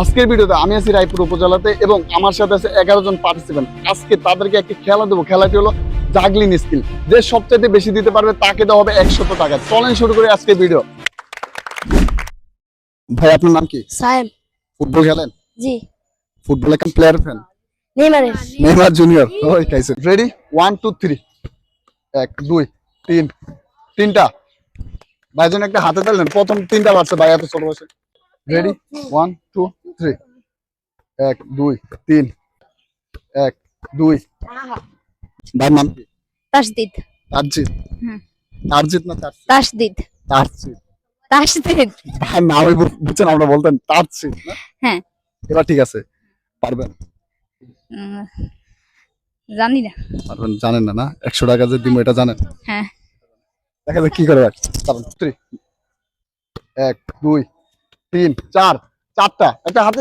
আজকের ভিডিওতে আমি আছি রায়পুর উপজেলাতে এবং আমার সাথে আছে এগারো জন পার্টিসিপেন্ট আজকে তাদেরকে একটি খেলা দেবো। খেলাটি হলো জাগলিং স্কিল যে সবচেয়ে বেশি দিতে পারবে তাকে দেওয়া হবে একশত টাকা। চলেন শুরু করি আজকের ভিডিও ভাই আপনার নাম কি? সাহেব ফুটবল খেলেন? জি। ফুটবল এখন প্লেয়ার ফ্যান নেইমারের। নেইমার জুনিয়র ওই কাইছে রেডি ওয়ান টু থ্রি এক দুই তিন। তিনটা। ভাইজন একটা হাতে দিলেন প্রথম তিনটা বাড়ছে ভাই এত ছোট বসে রেডি ওয়ান টু থ্রি এক দুই তিন। এক দুই। ভাইয়ের নাম কি তাসদিদ। তারজিৎ হুম। তারজিৎ না তার তাসদিদ। তারজিৎ তাসদিদ। বু- বুঝছেন আমরা বলতেন তারজিৎ না? হ্যাঁ। এবার ঠিক আছে পারবেন? উম, জানি না। পারবেন? জানেন না না? একশো টাকা যে দিব এটা জানেন? হ্যাঁ। দেখা যাক কি করে ভাই থ্রি এক দুই তিন চার। চারটা। একটা হাতে